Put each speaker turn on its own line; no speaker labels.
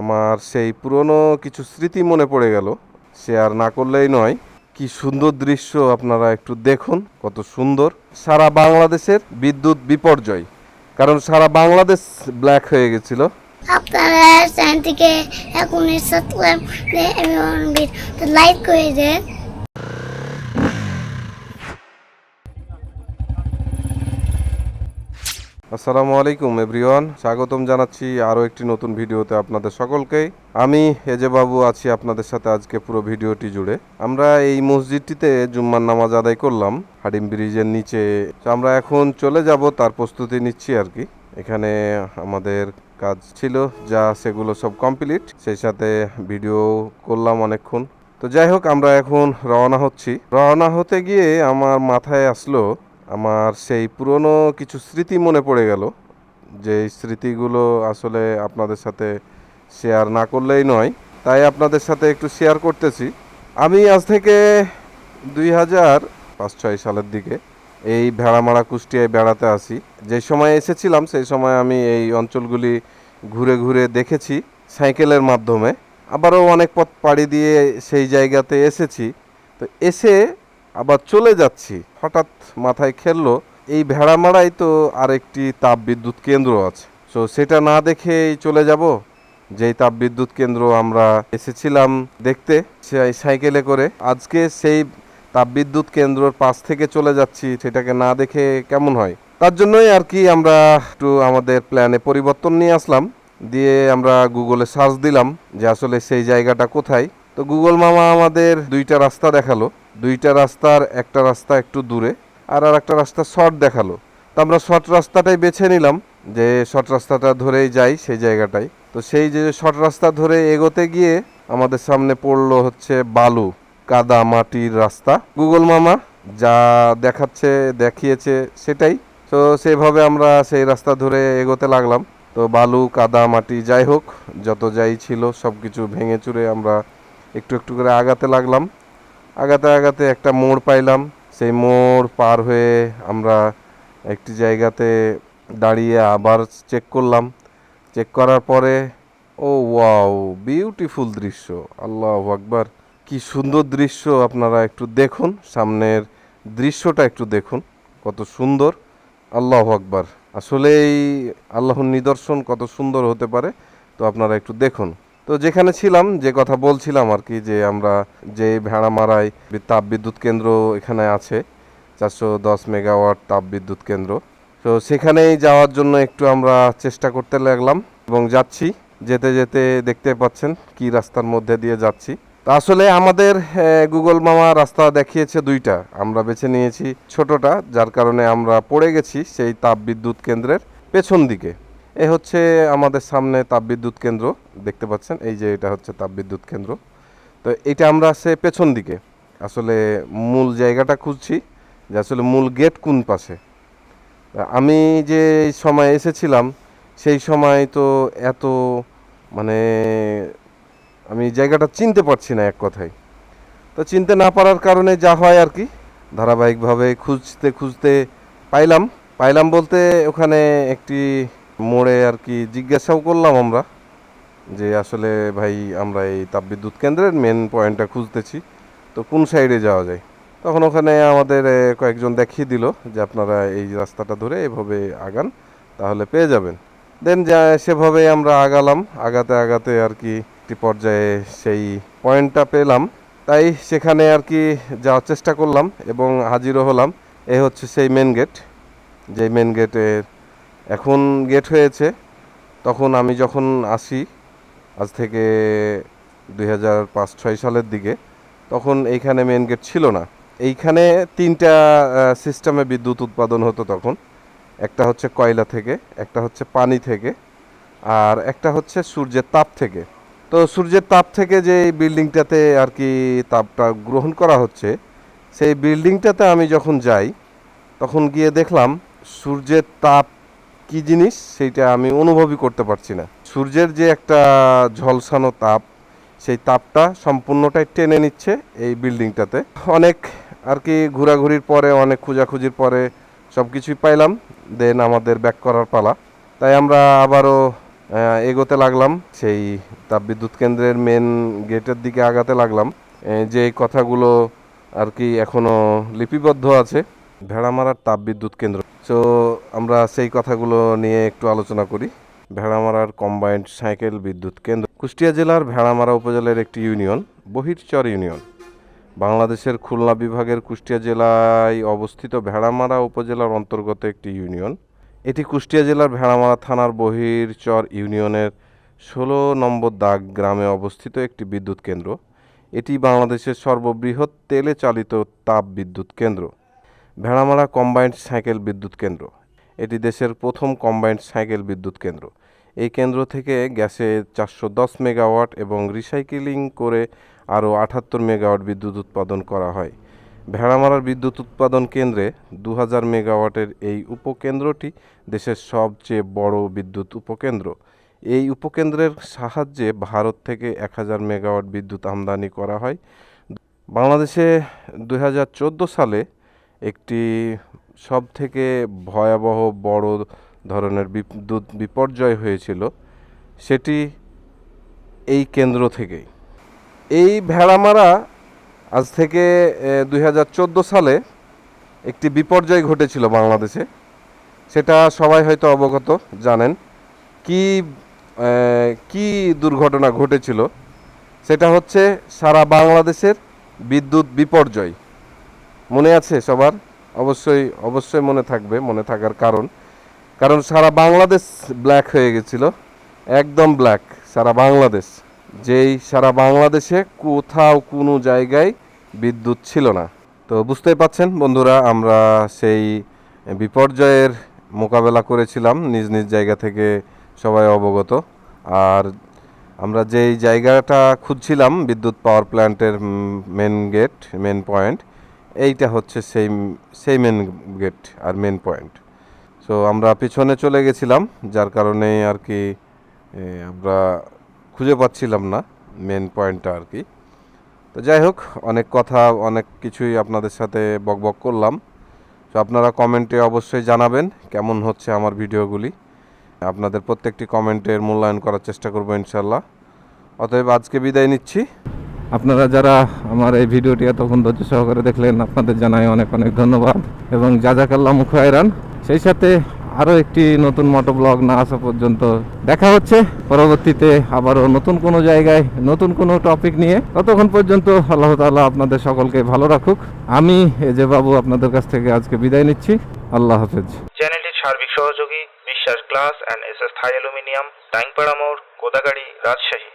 আমার সেই পুরনো কিছু স্মৃতি মনে পড়ে গেল। শেয়ার না করলেই নয়। কি সুন্দর দৃশ্য আপনারা একটু দেখুন, কত সুন্দর। সারা বাংলাদেশের বিদ্যুৎ বিপর্যয়, কারণ সারা বাংলাদেশ ব্ল্যাক হয়ে গেছিল।
আপনারা চ্যানেলটিকে এখনই সাবস্ক্রাইব লাইক করে দেন।
আসসালামু আলাইকুম, এভরিওয়ান। স্বাগতম জানাচ্ছি আরও একটি নতুন ভিডিওতে আপনাদের সকলকেই। আমি এজে বাবু আছি আপনাদের সাথে আজকে পুরো ভিডিওটি জুড়ে। আমরা এই মসজিদটিতে জুম্মার নামাজ আদায় করলাম, হাডিম ব্রিজের নিচে। আমরা এখন চলে যাব, তার প্রস্তুতি নিচ্ছি আর কি। এখানে আমাদের কাজ ছিল, যা সেগুলো সব কমপ্লিট। সেই সাথে ভিডিও করলাম অনেকক্ষণ। তো যাই হোক, আমরা এখন রওনা হচ্ছি। রওনা হতে গিয়ে আমার মাথায় আসলো আমার সেই পুরনো কিছু স্মৃতি মনে পড়ে গেল যে স্মৃতিগুলো আসলে আপনাদের সাথে শেয়ার না করলেই নয়, তাই আপনাদের সাথে একটু শেয়ার করতেছি। আমি আজ থেকে দুই হাজার পাঁচ, ছয় সালের দিকে এই ভেড়ামারা কুষ্টিয়ায় বেড়াতে আসি। যে সময় এসেছিলাম, সেই সময় আমি এই অঞ্চলগুলি ঘুরে ঘুরে দেখেছি সাইকেলের মাধ্যমে। আবারও অনেক পথ পাড়ি দিয়ে সেই জায়গাতে এসেছি। তো এসে আবার চলে যাচ্ছি। হঠাৎ মাথায় খেললো, এই ভেড়ামারাই তো আরেকটি তাপ বিদ্যুৎ কেন্দ্র আছে। তো সেটা না দেখেই চলে যাব। যেই তাপ বিদ্যুৎ কেন্দ্র আমরা এসেছিলাম দেখতে, সেই সাইকেলে করে। আজকে সেই তাপবিদ্যুৎ কেন্দ্রর পাশ থেকে চলে যাচ্ছি, সেটাকে না দেখে কেমন হয়? তার জন্যই আর কি আমরা একটু আমাদের প্ল্যানে পরিবর্তন নিয়ে আসলাম। দিয়ে আমরা গুগলে সার্চ দিলাম যে আসলে সেই জায়গাটা কোথায়। তো গুগল মামা আমাদের দুইটা রাস্তা দেখাল। দুইটা রাস্তার একটা রাস্তা একটু দূরে আর আর একটা রাস্তা শর্ট দেখাল। তো আমরা শর্ট রাস্তাটাই বেছে নিলাম যে শর্ট রাস্তাটা ধরেই যাই সেই জায়গাটায়। তো সেই যে শর্ট রাস্তা ধরে এগোতে গিয়ে আমাদের সামনে পড়ল হচ্ছে বালু, কাদা মাটির রাস্তা। গুগল মামা যা দেখাচ্ছে, দেখিয়েছে সেটাই। তো সেভাবে আমরা সেই রাস্তা ধরে এগোতে লাগলাম। তো বালু, কাদা মাটি যাই হোক, যত যাই ছিল সব কিছু ভেঙে চুরে আমরা একটু একটু করে আগাতে লাগলাম। আগাতে আগাতে একটা মোড় পাইলাম। সেই মোড় পার হয়ে আমরা একটি জায়গাতে দাঁড়িয়ে আবার চেক করলাম। চেক করার পরে, ও ওয়াও বিউটিফুল দৃশ্য। আল্লাহ আকবার, কি সুন্দর দৃশ্য আপনারা একটু দেখুন। সামনের দৃশ্যটা একটু দেখুন, কত সুন্দর। আল্লাহ আকবার আসলে এই আল্লাহর নিদর্শন কত সুন্দর হতে পারে, তো আপনারা একটু দেখুন। তো যেখানে ছিলাম, যে কথা বলছিলাম আর কি, যে আমরা যে ভেড়া মারাই তাপ বিদ্যুৎ কেন্দ্র এখানে আছে, চারশো দশ মেগাওয়াট তাপ বিদ্যুৎ কেন্দ্র। তো সেখানেই যাওয়ার জন্য একটু আমরা চেষ্টা করতে লাগলাম এবং যাচ্ছি, যেতে যেতে দেখতে পাচ্ছেন কি রাস্তার মধ্যে দিয়ে যাচ্ছি। আসলে আমাদের গুগল মামা রাস্তা দেখিয়েছে দুইটা, আমরা বেছে নিয়েছি ছোটটা, যার কারণে আমরা পড়ে গেছি সেই তাপ বিদ্যুৎ কেন্দ্রের পেছন দিকে। এ হচ্ছে আমাদের সামনে তাপবিদ্যুৎ কেন্দ্র, দেখতে পাচ্ছেন? এই যে এটা হচ্ছে তাপবিদ্যুৎ কেন্দ্র। তো এটা আমরা সে পেছন দিকে। আসলে মূল জায়গাটা খুঁজছি যে আসলে মূল গেট কোন পাশে। আমি যে সময় এসেছিলাম, সেই সময় তো এত মানে আমি জায়গাটা চিনতে পারছি না এক কথায়। তো চিনতে না পারার কারণে যা হয় আর কি, ধারাবাহিকভাবে খুঁজতে খুঁজতে পাইলাম। পাইলাম বলতে ওখানে একটি মোড়ে আর কি জিজ্ঞাসাও করলাম আমরা যে আসলে ভাই আমরা এই তাপবিদ্যুৎ কেন্দ্রের মেন পয়েন্টটা খুঁজতেছি, তো কোন সাইডে যাওয়া যায়? তখন ওখানে আমাদের কয়েকজন দেখিয়ে দিল যে আপনারা এই রাস্তাটা ধরে এভাবে আগান, তাহলে পেয়ে যাবেন। দেন যা, সেভাবে আমরা আগালাম, আগাতে আগাতে আর কি একটি পর্যায়ে সেই পয়েন্টটা পেলাম। তাই সেখানে আর কি যাওয়ার চেষ্টা করলাম এবং হাজিরও হলাম। এ হচ্ছে সেই মেন গেট যে মেন গেটের এখন গেট হয়েছে, তখন আমি যখন আসি, আজ থেকে দুই হাজার পাঁচ ছয় সালের দিকে, তখন এইখানে মেন গেট ছিল না। এইখানে তিনটা সিস্টেমে বিদ্যুৎ উৎপাদন হতো তখন। একটা হচ্ছে কয়লা থেকে, একটা হচ্ছে পানি থেকে, আর একটা হচ্ছে সূর্যের তাপ থেকে। তো সূর্যের তাপ থেকে যে বিল্ডিংটাতে আর কি তাপটা গ্রহণ করা হচ্ছে, সেই বিল্ডিংটাতে আমি যখন যাই, তখন গিয়ে দেখলাম সূর্যের তাপ কি জিনিস সেইটা আমি অনুভবই করতে পারছি না। সূর্যের যে একটা ঝলসানো তাপ, সেই তাপটা সম্পূর্ণটাই টেনে নিচ্ছে এই বিল্ডিংটাতে। অনেক আর কি ঘোরাঘুরির পরে, অনেক খোঁজাখুঁজির পরে সব কিছুই পাইলাম, দেন আমাদের ব্যাক করার পালা। তাই আমরা আবারও এগোতে লাগলাম, সেই তাপবিদ্যুৎ কেন্দ্রের মেন গেটের দিকে আগাতে লাগলাম। যে কথাগুলো আর কি এখনও লিপিবদ্ধ আছে, ভেড়ামারার তাপবিদ্যুৎ কেন্দ্র। তো আমরা সেই কথাগুলো নিয়ে একটু আলোচনা করি। ভেড়ামারার কম্বাইন্ড সাইকেল বিদ্যুৎ কেন্দ্র। কুষ্টিয়া জেলার ভেড়ামারা উপজেলার একটি ইউনিয়ন বহিরচর ইউনিয়ন বাংলাদেশের খুলনা বিভাগের কুষ্টিয়া জেলায় অবস্থিত ভেড়ামারা উপজেলার অন্তর্গত একটি ইউনিয়ন এটি কুষ্টিয়া জেলার ভেড়ামারা থানার বহিরচর ইউনিয়নের ষোলো নম্বর দাগ গ্রামে অবস্থিত একটি বিদ্যুৎ কেন্দ্র। এটি বাংলাদেশের সর্ববৃহৎ তেলে চালিত তাপ বিদ্যুৎ কেন্দ্র। ভেড়ামারা কম্বাইন্ড সাইকেল বিদ্যুৎ কেন্দ্র। এটি দেশের প্রথম কম্বাইন্ড সাইকেল বিদ্যুৎ কেন্দ্র। এই কেন্দ্র থেকে গ্যাসে চারশো দশ মেগাওয়াট এবং রিসাইকেলিং করে আরও আটাত্তর মেগাওয়াট বিদ্যুৎ উৎপাদন করা হয়। ভেড়ামারার বিদ্যুৎ উৎপাদন কেন্দ্রে দু হাজার মেগাওয়াটের এই উপকেন্দ্রটি দেশের সবচেয়ে বড় বিদ্যুৎ উপকেন্দ্র। এই উপকেন্দ্রের সাহায্যে ভারত থেকে এক হাজার মেগাওয়াট বিদ্যুৎ আমদানি করা হয়। বাংলাদেশে দু হাজার চোদ্দ সালে একটি সব থেকে ভয়াবহ বড় ধরনের বিদ্যুৎ বিপর্যয় হয়েছিল, সেটি এই কেন্দ্র থেকেই। এই ভেড়ামারা আজ থেকে দু হাজার চোদ্দ সালে একটি বিপর্যয় ঘটেছিল বাংলাদেশে। সেটা সবাই হয়তো অবগত, জানেন। কি কি দুর্ঘটনা ঘটেছিল? সেটা হচ্ছে সারা বাংলাদেশের বিদ্যুৎ বিপর্যয়। মনে আছে সবার? অবশ্যই অবশ্যই মনে থাকবে, মনে থাকার কারণ। কারণ সারা বাংলাদেশ ব্ল্যাক হয়ে গেছিল, একদম ব্ল্যাক সারা বাংলাদেশ। যেই সারা বাংলাদেশে কোথাও কোনো জায়গায় বিদ্যুৎ ছিল না। তো বুঝতেই পাচ্ছেন বন্ধুরা, আমরা সেই বিপর্যয়ের মোকাবেলা করেছিলাম, নিজ নিজ জায়গা থেকে সবাই অবগত। আর আমরা যেই জায়গাটা খুঁজছিলাম, বিদ্যুৎ পাওয়ার প্ল্যান্টের মেন গেট মেন পয়েন্ট এইটা হচ্ছে সেই সেই মেন গেট আর মেন পয়েন্ট সো আমরা পিছনে চলে গেছিলাম, যার কারণে আর কি আমরা খুঁজে পাচ্ছিলাম না মেন পয়েন্টটা আর কি। তো যাই হোক, অনেক কথা, অনেক কিছুই আপনাদের সাথে বকবক করলাম। তো আপনারা কমেন্টে অবশ্যই জানাবেন কেমন হচ্ছে আমার ভিডিওগুলি। আপনাদের প্রত্যেকটি কমেন্টের মূল্যায়ন করার চেষ্টা করব ইনশাল্লাহ। অতএব আজকে বিদায় নিচ্ছি।
আপনারা যারা আমার এই ভিডিওটি এতক্ষণ ধৈর্য সহকারে দেখলেন, আপনাদের জানাই অনেক অনেক ধন্যবাদ। এবং জাজাকাল্লা মুখায়রান সেই সাথে আরও একটি নতুন মোটো ব্লগ না আসা পর্যন্ত দেখা হচ্ছে। পরবর্তীতে আবারও নতুন কোনো জায়গায়, নতুন কোনো টপিক নিয়ে। ততক্ষণ পর্যন্ত আল্লাহ তাআলা আপনাদের সকলকে ভালো রাখুক। আমি এ যে বাবু আপনাদের কাছ থেকে আজকে বিদায় নিচ্ছি। আল্লাহ হাফেজ।
চ্যানেলটির সার্বিক সহযোগী, Biswas glass and S S Thai aluminium, Taingpara মোড়, কোদাগাড়ি, রাজশাহী।